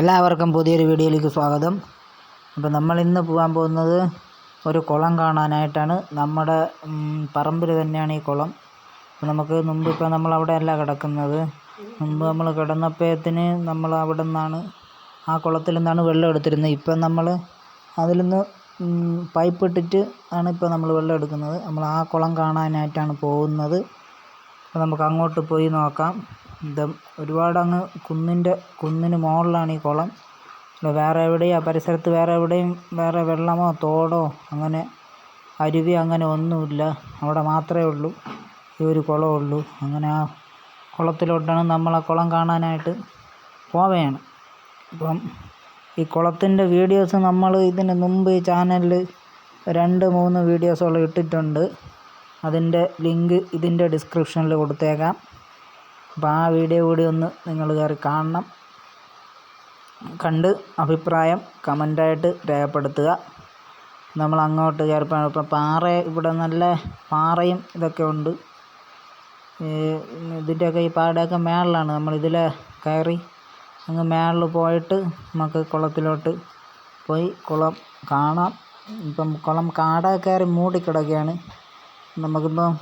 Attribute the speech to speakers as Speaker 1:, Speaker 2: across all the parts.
Speaker 1: എല്ലാവർക്കും പുതിയൊരു വീഡിയോയിലേക്ക് സ്വാഗതം. അപ്പോൾ നമ്മൾ ഇന്ന് പോകാൻ പോകുന്നത് ഒരു കുളം കാണാനായിട്ടാണ്. നമ്മുടെ പറമ്പിൽ തന്നെയാണ് ഈ കുളം. അപ്പോൾ നമുക്ക് മുമ്പ് ഇപ്പോൾ നമ്മൾ അവിടെ അല്ല കിടക്കുന്നത്. മുമ്പ് നമ്മൾ കിടന്നപ്പോഴത്തിന് നമ്മൾ അവിടെ നിന്നാണ് ആ കുളത്തിൽ നിന്നാണ് വെള്ളം എടുത്തിരുന്നത്. ഇപ്പം നമ്മൾ അതിൽ നിന്ന് പൈപ്പ് ഇട്ടിട്ട് ആണ് ഇപ്പോൾ നമ്മൾ വെള്ളം എടുക്കുന്നത്. നമ്മൾ ആ കുളം കാണാനായിട്ടാണ് പോകുന്നത്. അപ്പോൾ നമുക്ക് അങ്ങോട്ട് പോയി നോക്കാം. ഇത് ഒരുപാട് അങ്ങ് കുന്നിന്റെ കുന്നിന് മുകളിലാണ് ഈ കുളം. വേറെ എവിടെയും? ആ പരിസരത്ത് വേറെ എവിടെയും വേറെ വെള്ളമോ തോടോ അങ്ങനെ അരുവി അങ്ങനെ ഒന്നുമില്ല. അവിടെ മാത്രമേ ഉള്ളൂ. ഈ ഒരു കുളമേ ഉള്ളൂ. അങ്ങനെ ആ കുളത്തിലോട്ടാണ് നമ്മൾ ആ കുളം കാണാനായിട്ട് പോവുകയാണ് അപ്പം ഈ കുളത്തിന്റെ വീഡിയോസ് നമ്മൾ ഇതിന് മുമ്പ് ഈ ചാനലിൽ രണ്ട് മൂന്ന് വീഡിയോസോളം ഇട്ടിട്ടുണ്ട്. അതിന്റെ ലിങ്ക് ഇതിന്റെ ഡിസ്ക്രിപ്ഷനിൽ കൊടുത്തേക്കാം. അപ്പോൾ ആ വീഡിയോ കൂടി ഒന്ന് നിങ്ങൾ കയറി കാണണം. കണ്ട് അഭിപ്രായം കമന്റായിട്ട് രേഖപ്പെടുത്തുക. നമ്മൾ അങ്ങോട്ട് കയറിപ്പോൾ ഇപ്പം പാറ ഇവിടെ നല്ല പാറയും ഇതൊക്കെ ഉണ്ട്. ഇതിന്റെയൊക്കെ ഈ പാടയൊക്കെ മേളിലാണ്. നമ്മൾ ഇതിൽ കയറി അങ്ങ് മേളിൽ പോയിട്ട് നമുക്ക് കുളത്തിലോട്ട് പോയി കുളം കാണാം. ഇപ്പം കുളം കാട കയറി മൂടിക്കിടക്കുകയാണ് നമുക്കിപ്പം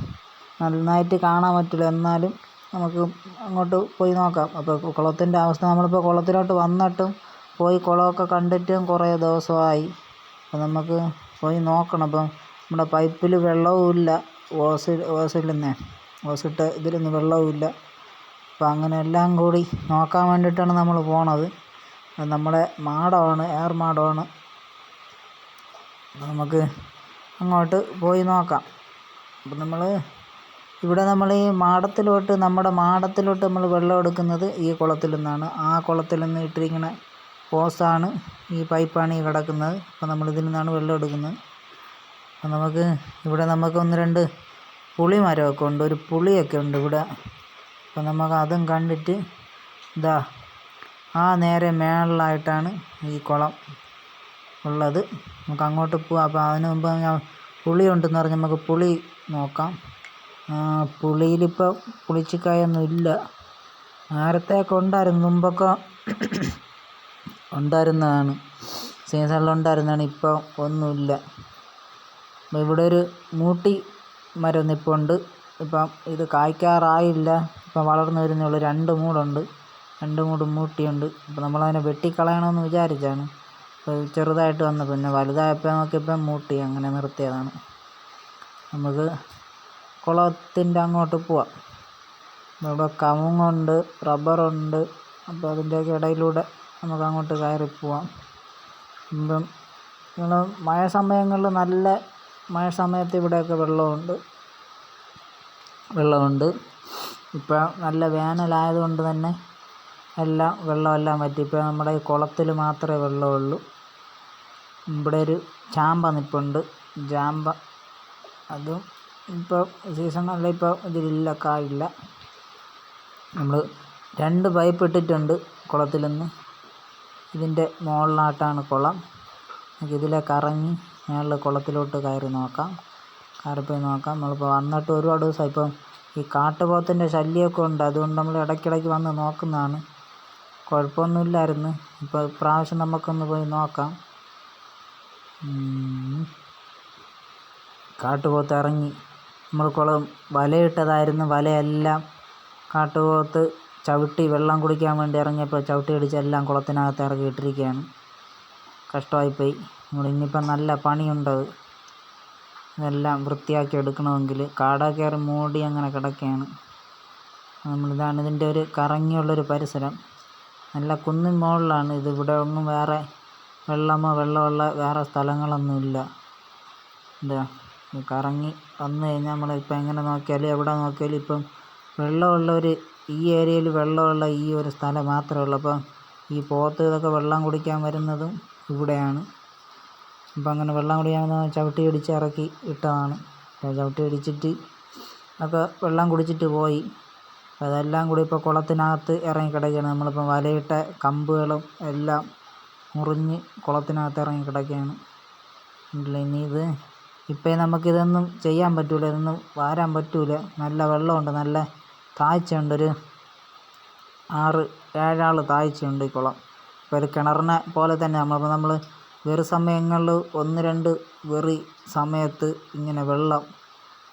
Speaker 1: നന്നായിട്ട് കാണാൻ പറ്റില്ല. എന്നാലും നമുക്ക് അങ്ങോട്ട് പോയി നോക്കാം. അപ്പോൾ കുളത്തിന്റെ അവസ്ഥ നമ്മളിപ്പോൾ കുളത്തിലോട്ട് വന്നിട്ടും പോയി കുളമൊക്കെ കണ്ടിട്ടും കുറേ ദിവസമായി. അപ്പോൾ നമുക്ക് പോയി നോക്കണം. അപ്പം നമ്മുടെ പൈപ്പിൽ വെള്ളവും ഇല്ല. ഓസിൽ ഓസിൽ നിന്നേ ഓസിട്ട് ഇതിലൊന്നും വെള്ളവും ഇല്ല. അപ്പോൾ അങ്ങനെ എല്ലാം കൂടി നോക്കാൻ വേണ്ടിയിട്ടാണ് നമ്മൾ പോണത്. നമ്മുടെ മാടമാണ് എയർ മാടമാണ്. നമുക്ക് അങ്ങോട്ട് പോയി നോക്കാം. അപ്പം നമ്മൾ ഇവിടെ നമ്മൾ ഈ മാടത്തിലോട്ട് നമ്മുടെ മാടത്തിലോട്ട് നമ്മൾ വെള്ളം എടുക്കുന്നത് ഈ കുളത്തിൽ നിന്നാണ്. ആ കുളത്തിൽ നിന്ന് ഇട്ടിരിക്കുന്ന ഹോസാണ് ഈ പൈപ്പാണ് ഈ കിടക്കുന്നത്. അപ്പോൾ നമ്മൾ ഇതിൽ നിന്നാണ് വെള്ളം എടുക്കുന്നത്. അപ്പം നമുക്ക് ഇവിടെ നമുക്ക് ഒന്ന് രണ്ട് പുളി മരമൊക്കെ ഉണ്ട്. ഒരു പുളിയൊക്കെ ഉണ്ട് ഇവിടെ. അപ്പം നമുക്ക് അതും കണ്ടിട്ട് ഇതാ ആ നേരെ മേളിലായിട്ടാണ് ഈ കുളം ഉള്ളത്. നമുക്ക് അങ്ങോട്ട് പോവാം. അപ്പോൾ അതിന് മുമ്പ് പുളി ഉണ്ടെന്ന് പറഞ്ഞ് നമുക്ക് പുളി നോക്കാം. പുളിയിലിപ്പോൾ പുളിച്ചിക്കായൊന്നും ഇല്ല. നേരത്തെയൊക്കെ ഉണ്ടായിരുന്നു മുമ്പൊക്കെ ഉണ്ടായിരുന്നതാണ് സീസണിൽ ഉണ്ടായിരുന്നതാണ് ഇപ്പോൾ ഒന്നുമില്ല. അപ്പോൾ ഇവിടെ ഒരു മൂട്ടി മരം നിൽപ്പുണ്ട് ഇപ്പം ഇത് കായ്ക്കാറായില്ല. ഇപ്പം വളർന്നു വരുന്നുള്ളൂ രണ്ട് മൂടുണ്ട്. രണ്ട് മൂട് മൂട്ടിയുണ്ട്. അപ്പോൾ നമ്മളതിനെ വെട്ടിക്കളയണമെന്ന് വിചാരിച്ചാണ്. അപ്പോൾ ചെറുതായിട്ട് വന്നു പിന്നെ വലുതായപ്പോൾ നോക്കിയപ്പോൾ മൂട്ടി അങ്ങനെ നിർത്തിയതാണ്. നമുക്ക് കുളത്തിന്റെ അങ്ങോട്ട് പോവാം. ഇവിടെ കവുങ്ങുണ്ട് റബ്ബറുണ്ട്. അപ്പോൾ അതിന്റെയൊക്കെ ഇടയിലൂടെ നമുക്ക് അങ്ങോട്ട് കയറി പോവാം. ഇപ്പം നിങ്ങൾ മഴ സമയങ്ങളിൽ നല്ല മഴ സമയത്ത് ഇവിടെയൊക്കെ വെള്ളമുണ്ട്. വെള്ളമുണ്ട്. ഇപ്പോൾ നല്ല വേനലായതുകൊണ്ട് തന്നെ എല്ലാം വെള്ളമെല്ലാം പറ്റി ഇപ്പോൾ നമ്മുടെ ഈ കുളത്തിൽ മാത്രമേ വെള്ളമുള്ളൂ. ഇവിടെ ഒരു ചാമ്പ നിൽപ്പുണ്ട് ചാമ്പ അതും ഇപ്പോൾ സീസണല്ല ഇപ്പോൾ ഇതിലില്ല കായില്ല നമ്മൾ രണ്ട് പൈപ്പ് ഇട്ടിട്ടുണ്ട് കുളത്തിൽ നിന്ന് ഇതിന്റെ മുകളിലായിട്ടാണ് കുളം. നമുക്ക് ഇതിലെ കറങ്ങി ഞങ്ങൾ കുളത്തിലോട്ട് കയറി നോക്കാം. കയറിപ്പോയി പോയി നോക്കാം. നമ്മളിപ്പോൾ വന്നിട്ട് ഒരുപാട് ദിവസമായി ഇപ്പം ഈ കാട്ടുപോത്തിന്റെ ശല്യമൊക്കെ ഉണ്ട്. അതുകൊണ്ട് നമ്മൾ ഇടയ്ക്കിടയ്ക്ക് വന്ന് നോക്കുന്നതാണ്. കുഴപ്പമൊന്നുമില്ലായിരുന്നു. ഇപ്പോൾ പ്രാവശ്യം നമുക്കൊന്ന് പോയി നോക്കാം. കാട്ടുപോത്ത് ഇറങ്ങി. നമ്മൾ കുളം വലയിട്ടതായിരുന്നു. വലയെല്ലാം കാട്ടുപോത്ത് ചവിട്ടി വെള്ളം കുടിക്കാൻ വേണ്ടി ഇറങ്ങിയപ്പോൾ ചവിട്ടി അടിച്ചെല്ലാം കുളത്തിനകത്ത് ഇറക്കി ഇട്ടിരിക്കുകയാണ്. കഷ്ടമായിപ്പോയി. നമ്മൾ ഇനിയിപ്പം നല്ല പണിയുണ്ടത് ഇതെല്ലാം വൃത്തിയാക്കി എടുക്കണമെങ്കിൽ കാട കയറി മൂടി അങ്ങനെ കിടക്കുകയാണ്. നമ്മളിതാണ് ഇതിന്റെ ഒരു കറങ്ങിയുള്ളൊരു പരിസരം. നല്ല കുന്നിൻ മുകളിലാണ്. ഇത് ഇവിടെ ഒന്നും വേറെ വെള്ളമോ വെള്ളമുള്ള വേറെ സ്ഥലങ്ങളൊന്നുമില്ല. എന്താ കറങ്ങി വന്നു കഴിഞ്ഞാൽ നമ്മളിപ്പോൾ എങ്ങനെ നോക്കിയാലും എവിടെ നോക്കിയാലും ഇപ്പം വെള്ളമുള്ള ഒരു ഈ ഏരിയയിൽ വെള്ളമുള്ള ഈ ഒരു സ്ഥലം മാത്രമേ ഉള്ളൂ. അപ്പം ഈ പോത്ത് ഇതൊക്കെ വെള്ളം കുടിക്കാൻ വരുന്നതും ഇവിടെയാണ്. അപ്പം അങ്ങനെ വെള്ളം കുടിക്കാൻ ചവിട്ടി ഇടിച്ച് ഇറക്കി ഇട്ടതാണ്. ചവിട്ടി ഇടിച്ചിട്ട് ഒക്കെ വെള്ളം കുടിച്ചിട്ട് പോയി. അതെല്ലാം കൂടി ഇപ്പോൾ കുളത്തിനകത്ത് ഇറങ്ങി കിടക്കുകയാണ് നമ്മളിപ്പോൾ വലയിട്ട കമ്പുകളും എല്ലാം മുറിഞ്ഞ് കുളത്തിനകത്ത് ഇറങ്ങി കിടക്കുകയാണ് ഇനി ഇത് ഇപ്പം നമുക്കിതൊന്നും ചെയ്യാൻ പറ്റില്ല ഇതൊന്നും വാരാൻ പറ്റില്ല നല്ല വെള്ളമുണ്ട് നല്ല താഴ്ചയുണ്ട് ഒരു ആറ് ഏഴാൾ താഴ്ചയുണ്ട് ഈ കുളം. ഇപ്പോൾ ഒരു കിണറിനെ പോലെ തന്നെ നമ്മളിപ്പോൾ നമ്മൾ വെറു സമയങ്ങളിൽ ഒന്ന് രണ്ട് വെറി സമയത്ത് ഇങ്ങനെ വെള്ളം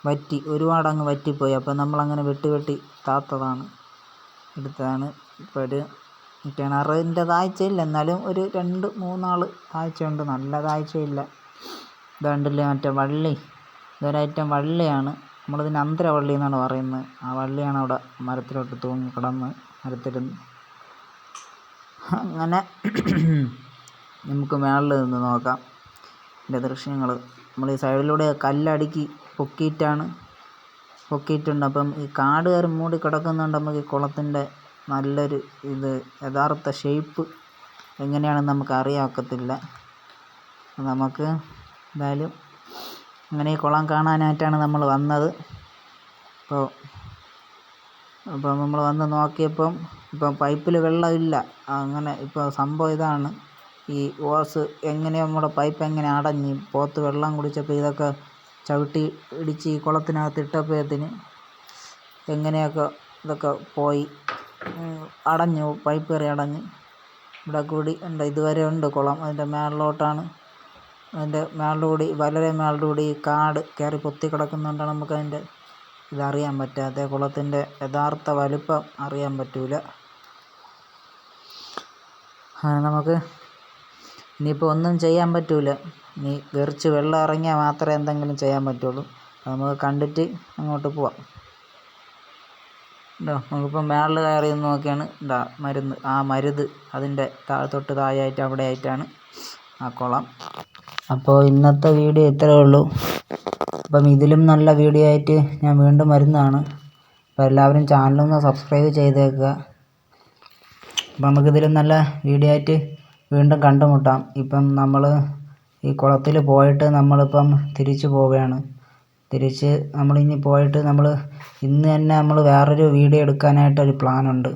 Speaker 1: വറ്റി ഒരുപാട് അങ്ങ് വറ്റിപ്പോയി. അപ്പോൾ നമ്മളങ്ങനെ വെട്ടി വെട്ടി താത്തതാണ് എടുത്തതാണ്. ഇപ്പോൾ ഒരു കിണറിന്റെ താഴ്ചയില്ല എന്നാലും ഒരു രണ്ട് മൂന്നാൾ താഴ്ചയുണ്ട് നല്ല താഴ്ചയില്ല ഇതാണ്ടില്ലേ മറ്റേ വള്ളി? ഇതൊരൈറ്റം വള്ളിയാണ്. നമ്മളിതിന് അന്തരവള്ളി എന്നാണ് പറയുന്നത്. ആ വള്ളിയാണ് അവിടെ മരത്തിലോട്ട് തൂങ്ങി കിടന്ന് മരത്തിരുന്ന്. അങ്ങനെ നമുക്ക് മേളിൽ നിന്ന് നോക്കാം. ഇതിന്റെ ദൃശ്യങ്ങൾ നമ്മൾ ഈ സൈഡിലൂടെ കല്ലടുക്കി പൊക്കിയിട്ടാണ് പൊക്കിയിട്ടുണ്ട്. അപ്പം ഈ കാട് കയറി മൂടി കിടക്കുന്നുണ്ട് നമുക്ക് ഈ കുളത്തിന്റെ നല്ലൊരു ഇത് യഥാർത്ഥ ഷേപ്പ് എങ്ങനെയാണെന്ന് നമുക്ക് അറിയാൻ ഒക്കത്തില്ല നമുക്ക് എന്തായാലും അങ്ങനെ ഈ കുളം കാണാനായിട്ടാണ് നമ്മൾ വന്നത്. അപ്പോൾ അപ്പോൾ നമ്മൾ വന്ന് നോക്കിയപ്പം ഇപ്പം പൈപ്പിൽ വെള്ളമില്ല. അങ്ങനെ ഇപ്പോൾ സംഭവം ഇതാണ്. ഈ ഓസ് എങ്ങനെ നമ്മുടെ പൈപ്പ് എങ്ങനെ അടഞ്ഞ് പോത്ത് വെള്ളം കുടിച്ചപ്പോൾ ഇതൊക്കെ ചവിട്ടി ഇടിച്ച് ഈ കുളത്തിനകത്ത് ഇട്ടപ്പോഴത്തിന് എങ്ങനെയൊക്കെ ഇതൊക്കെ പോയി അടഞ്ഞു പൈപ്പ് കയറി അടഞ്ഞ്. ഇവിടെ കൂടി ഉണ്ട് ഇതുവരെ ഉണ്ട് കുളം. അതിന്റെ മേളിലോട്ടാണ് അതിന്റെ മേളിലൂടെ വലയുടെ മേളിലൂടെ ഈ കാട് കയറി പൊത്തി കിടക്കുന്നതുകൊണ്ടാണ് നമുക്ക് അതിന്റെ ഇതറിയാൻ പറ്റാത്ത കുളത്തിന്റെ യഥാർത്ഥ വലിപ്പം അറിയാൻ പറ്റൂല. അങ്ങനെ നമുക്ക് ഇനിയിപ്പോൾ ഒന്നും ചെയ്യാൻ പറ്റൂല. ഇനി വെറിച്ച് വെള്ളം ഇറങ്ങിയാൽ മാത്രമേ എന്തെങ്കിലും ചെയ്യാൻ പറ്റുള്ളൂ. നമുക്ക് കണ്ടിട്ട് അങ്ങോട്ട് പോവാം. ഉണ്ടോ നമുക്കിപ്പോൾ മേളിൽ കയറി നിന്ന് നോക്കിയാണ്. ഇതാ മരുന്ന്. ആ മരുത് അതിന്റെ താഴെ തൊട്ട് താഴെയായിട്ട് അവിടെ ആയിട്ടാണ് ആ കുളം. അപ്പോൾ ഇന്നത്തെ വീഡിയോ ഇത്രയേ ഉള്ളൂ. അപ്പം ഇതിലും നല്ല വീഡിയോ ആയിട്ട് ഞാൻ വീണ്ടും വരുന്നതാണ്. അപ്പോൾ എല്ലാവരും ചാനലൊന്ന് സബ്സ്ക്രൈബ് ചെയ്തേക്കുക. അപ്പം നമുക്കിതിലും നല്ല വീഡിയോ ആയിട്ട് വീണ്ടും കണ്ടുമുട്ടാം. ഇപ്പം നമ്മൾ ഈ കുളത്തിൽ പോയിട്ട് നമ്മളിപ്പം തിരിച്ചു പോവുകയാണ്. തിരിച്ച് നമ്മളിനി പോയിട്ട് നമ്മൾ ഇന്ന് തന്നെ നമ്മൾ വേറൊരു വീഡിയോ എടുക്കാനായിട്ടൊരു പ്ലാനുണ്ട്.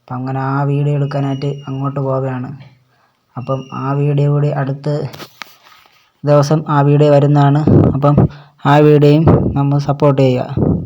Speaker 1: അപ്പം അങ്ങനെ ആ വീഡിയോ എടുക്കാനായിട്ട് അങ്ങോട്ട് പോവുകയാണ്. അപ്പം ആ വീഡിയോ കൂടി അടുത്ത് ദിവസം ആ വീഡിയോ വരുന്നതാണ്. അപ്പം ആ വീഡിയോയും നമ്മൾ സപ്പോർട്ട് ചെയ്യുക.